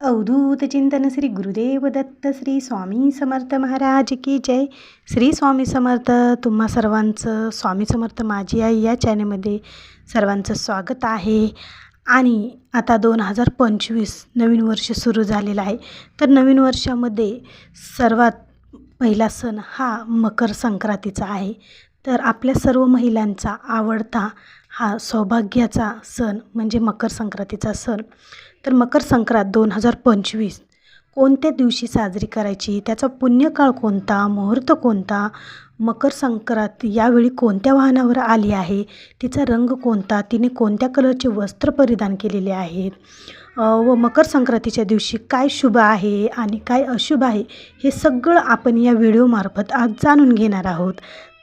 अवधूत चिंतन श्री गुरुदेव दत्त श्री स्वामी समर्थ महाराज की जय. श्री स्वामी समर्थ तुम्हा सर्वांचं स्वामी समर्थ माझी आई या चॅनलमध्ये सर्वांचं स्वागत आहे. आणि आता दोन हजार पंचवीस नवीन वर्ष सुरू झालेलं आहे. तर नवीन वर्षामध्ये सर्वात पहिला सण हा मकर संक्रांतीचा आहे. तर आपल्या सर्व महिलांचा आवडता हा सौभाग्याचा सण म्हणजे मकर संक्रांतीचा सण. तर मकर संक्रांत दोन हजार पंचवीस. कोणत्या दिवशी साजरी करायची? त्याचा पुण्यकाळ कोणता? मुहूर्त कोणता? मकर संक्रांत यावेळी कोणत्या वाहनावर आली आहे? तिचा रंग कोणता? तिने कोणत्या कलरचे वस्त्र परिधान केलेले आहेत? व मकर संक्रांतीच्या दिवशी काय शुभ आहे आणि काय अशुभ आहे हे सगळं आपण या व्हिडिओमार्फत आज जाणून घेणार आहोत.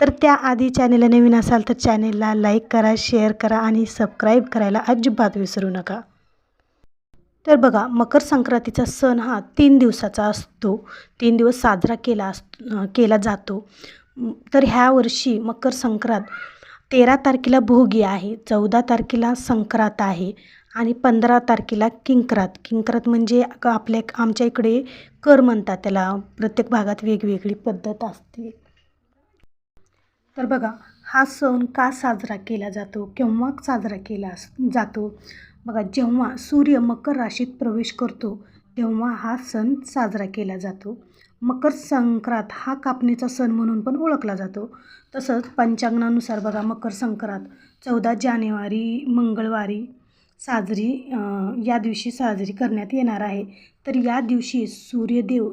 तर त्याआधी चॅनेलला नवीन असाल तर चॅनेलला लाईक करा शेअर करा आणि सबस्क्राईब करायला अजिबात विसरू नका. तर बघा मकर संक्रांतीचा सण हा तीन दिवसाचा असतो. तीन दिवस साजरा केला अस केला जातो. तर ह्या वर्षी मकर संक्रांत तेरा तारखेला भोगी आहे चौदा तारखेला संक्रांत आहे आणि पंधरा तारखेला किंक्रात. किंक्रात म्हणजे आपल्या आमच्या इकडे कर म्हणतात त्याला प्रत्येक भागात वेगवेगळी पद्धत असते. तर बघा हा सण का साजरा केला जातो केव्हा साजरा केला अस- जातो? बघा जेव्हा सूर्य मकर राशीत प्रवेश करतो तेव्हा हा सण साजरा केला जातो. मकर संक्रांत हा कापणीचा सण म्हणून पण ओळखला जातो. तसंच पंचांगणानुसार बघा मकर संक्रांत चौदा जानेवारी मंगळवारी साजरी या दिवशी साजरी करण्यात येणार आहे. तर या दिवशी सूर्यदेव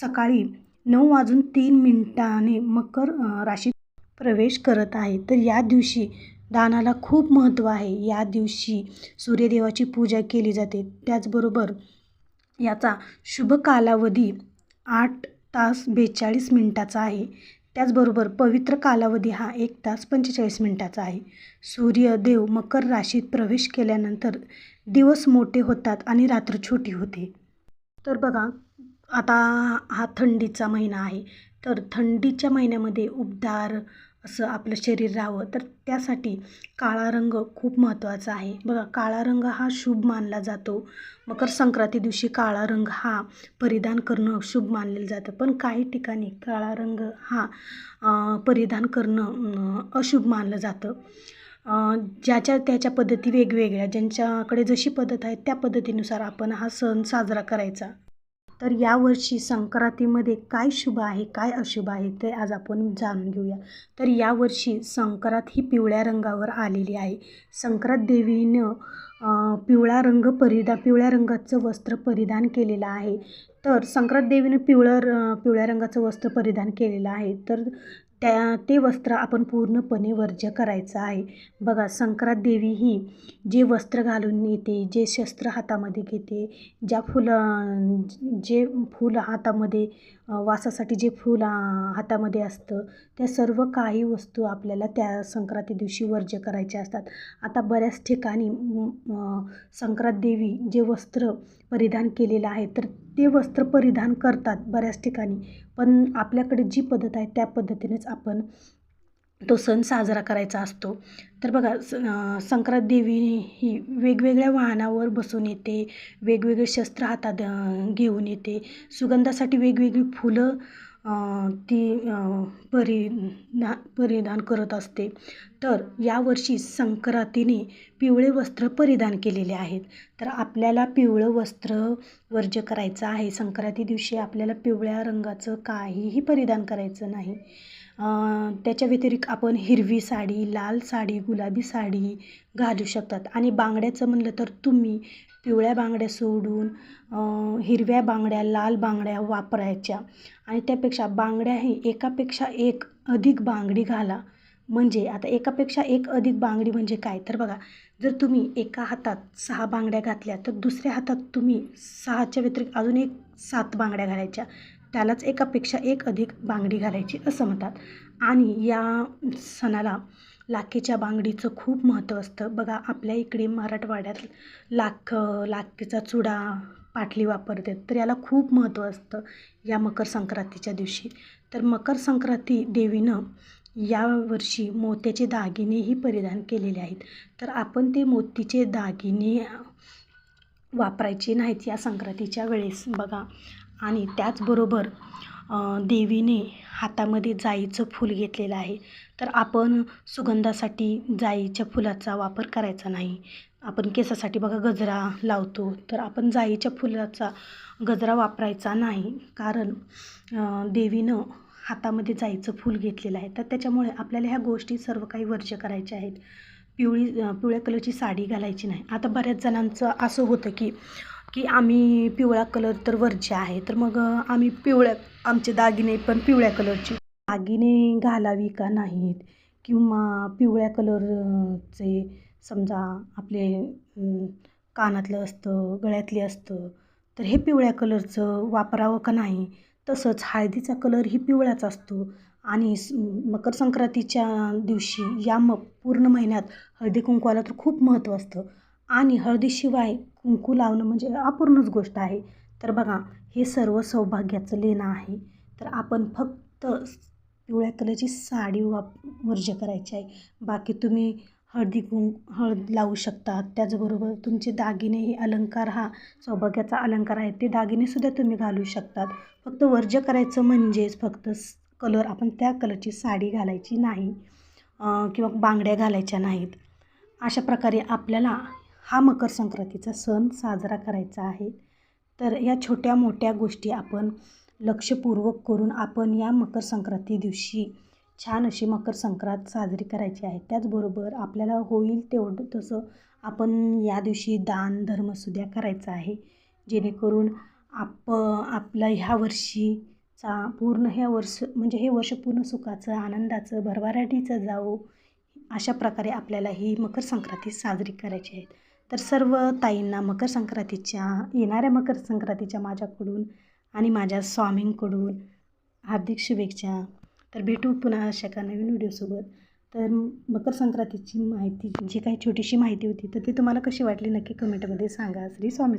सकाळी नऊ वाजून तीन मिनिटाने मकर राशीत प्रवेश करत आहे. तर या दिवशी दानाला खूप महत्त्व आहे. या दिवशी सूर्यदेवाची पूजा केली जाते. त्याचबरोबर याचा शुभ कालावधी आठ तास बेचाळीस मिनिटाचा आहे. त्याचबरोबर पवित्र कालावधी हा एक तास पंचेचाळीस मिनिटाचा आहे. सूर्यदेव मकर राशीत प्रवेश केल्यानंतर दिवस मोठे होतात आणि रात्र छोटी होते. तर बघा आता हा थंडीचा महिना आहे. तर थंडीच्या महिन्यामध्ये उबदार असं आपलं शरीर राहावं. तर त्यासाठी काळा रंग खूप महत्त्वाचा आहे. बघा काळा रंग हा शुभ मानला जातो. मकर संक्रांती दिवशी काळा रंग हा परिधान करणं शुभ मानलेलं जातं. पण काही ठिकाणी काळा रंग हा परिधान करणं अशुभ मानलं जातं. ज्याच्या त्याच्या पद्धती वेगवेगळ्या. ज्यांच्याकडे जशी पद्धत आहे त्या पद्धतीनुसार आपण हा सण साजरा करायचा. तर यावर्षी संक्रांतीमध्ये काय शुभ आहे काय अशुभ आहे ते आज आपण जाणून घेऊया. तर यावर्षी संक्रांत ही पिवळ्या रंगावर आलेली आहे. संक्रांत देवीनं पिवळा रंग परिधा पिवळ्या रंगाचं वस्त्र परिधान केलेलं आहे. तर संक्रांत देवीनं पिवळं र पिवळ्या रंगाचं वस्त्र परिधान केलेलं आहे. तर त्या ते वस्त्र आपण पूर्णपणे वर्ज्य करायचं आहे. बघा संक्रांत देवी ही जे वस्त्र घालून येते जे शस्त्र हातामध्ये घेते ज्या फुलं जे फूल हातामध्ये वासासाठी जे फूल हातामध्ये असतं त्या सर्व काही वस्तू आपल्याला त्या संक्रांती दिवशी वर्ज्य करायच्या असतात. आता बऱ्याच ठिकाणी संक्रांत देवी जे वस्त्र परिधान केलेलं आहे तर ते वस्त्र परिधान करतात बऱ्याच ठिकाणी. पण आपल्याकडे जी पद्धत आहे त्या पद्धतीनेच आपण तो सण साजरा करायचा असतो. तर बघा स संक्रांत देवी ही वेगवेगळ्या वाहनावर बसून येते वेगवेगळे शस्त्र हातात घेऊन येते. सुगंधासाठी वेगवेगळी फुलं ती अं, परिधान करत असते. तर यावर्षी संक्रांतीने पिवळे वस्त्र परिधान केलेले आहेत. तर आपल्याला पिवळं वस्त्र वर्ज्य करायचं आहे. संक्रांती दिवशी आपल्याला पिवळ्या रंगाचं काहीही परिधान करायचं नाही. त्याच्या व्यतिरिक्त आपण हिरवी साडी लाल साडी गुलाबी साडी घालू शकतात. आणि बांगड्याचं म्हणलं तर तुम्ही पिवळ्या बांगड्या सोडून हिरव्या बांगड्या लाल बांगड्या वापरायच्या. आणि त्यापेक्षा बांगड्याही एकापेक्षा एक अधिक बांगडी घाला. म्हणजे आता एकापेक्षा एक अधिक बांगडी म्हणजे काय? तर बघा जर तुम्ही एका हातात सहा बांगड्या घातल्या तर दुसऱ्या हातात तुम्ही सहाच्या व्यतिरिक्त अजून एक सात बांगड्या घालायच्या. त्यालाच एकापेक्षा एक अधिक बांगडी घालायची असं म्हणतात. आणि या सणाला लाखेच्या बांगडीचं खूप महत्त्व असतं. बघा आपल्या इकडे मराठवाड्यात लाख लाखेचा चुडा पाटली वापरतात तर याला खूप महत्त्व असतं या मकर संक्रांतीच्या दिवशी. तर मकर संक्रांती देवीनं यावर्षी मोत्याचे दागिनेही परिधान केलेले आहेत. तर आपण ते मोतीचे दागिने वापरायचे नाहीत या संक्रांतीच्या वेळेस बघा. आणि त्याचबरोबर देवीने हातामध्ये जाईचं फूल घेतलेलं आहे. तर आपण सुगंधासाठी जाईच्या फुलाचा वापर करायचा नाही. आपण केसासाठी बघा गजरा लावतो तर आपण जाईच्या फुलाचा गजरा वापरायचा नाही. कारण देवीनं हातामध्ये जायचं फूल घेतलेलं आहे. तर त्याच्यामुळे आपल्याला ह्या गोष्टी सर्व काही वर्ज्य करायच्या आहेत. पिवळी पिवळ्या कलरची साडी घालायची नाही. आता बऱ्याच जणांचं असं होतं की की आम्ही पिवळा कलर तर वर्ज्य आहे. तर मग आम्ही पिवळ्या आमचे दागिने पण पिवळ्या कलरचे. दागिने घालावी का नाहीत? किंवा पिवळ्या कलरचे समजा आपले कानातलं असतं गळ्यातले असतं तर हे पिवळ्या कलरचं वापरावं का नाही? तसंच हळदीचा कलरही पिवळाच असतो. आणि मकर संक्रांतीच्या दिवशी या म पूर्ण महिन्यात हळदी कुंकवाला तर खूप महत्त्व असतं. आणि हळदीशिवाय कुंकू लावणं म्हणजे अपूर्णच गोष्ट आहे. तर बघा हे सर्व सौभाग्याचं लेणं आहे. तर आपण फक्त पिवळ्या कलरची साडी वाप वर्ज्य करायची आहे. बाकी तुम्ही हळदी कुं हळद लावू शकता त्याचबरोबर तुमचे दागिने हे अलंकार हा सौभाग्याचा अलंकार आहे. ते दागिनेसुद्धा तुम्ही घालू शकतात. फक्त वर्ज्य करायचं म्हणजेच फक्त कलर आपण त्या कलरची साडी घालायची नाही किंवा बांगड्या घालायच्या नाहीत. अशा प्रकारे आपल्याला हा मकर संक्रांतीचा सण साजरा करायचा आहे. तर या छोट्या मोठ्या गोष्टी आपण लक्षपूर्वक करून आपण या मकर संक्रांती दिवशी छान अशी मकर संक्रांत साजरी करायची आहे. त्याचबरोबर आपल्याला होईल तेवढं तसं आपण या दिवशी दान धर्मसुद्धा करायचा आहे. जेणेकरून आप आपला ह्या वर्षीचा पूर्ण ह्या वर्ष म्हणजे हे वर्ष पूर्ण सुखाचं आनंदाचं भरभराटीचं जावो अशा प्रकारे आपल्याला ही मकर संक्रांती साजरी करायची आहे. तर सर्व ताईंना मकर संक्रांतीच्या येणाऱ्या मकर संक्रांतीच्या माझ्याकडून आणि माझ्या स्वामींकडून हार्दिक शुभेच्छा. तर भेटू पुन्हा अशा का नवीन व्हिडिओसोबत. तर मकर संक्रांतीची माहिती जी काही छोटीशी माहिती होती तर ती तुम्हाला कशी वाटली नक्की कमेंटमध्ये सांगा. श्री स्वामी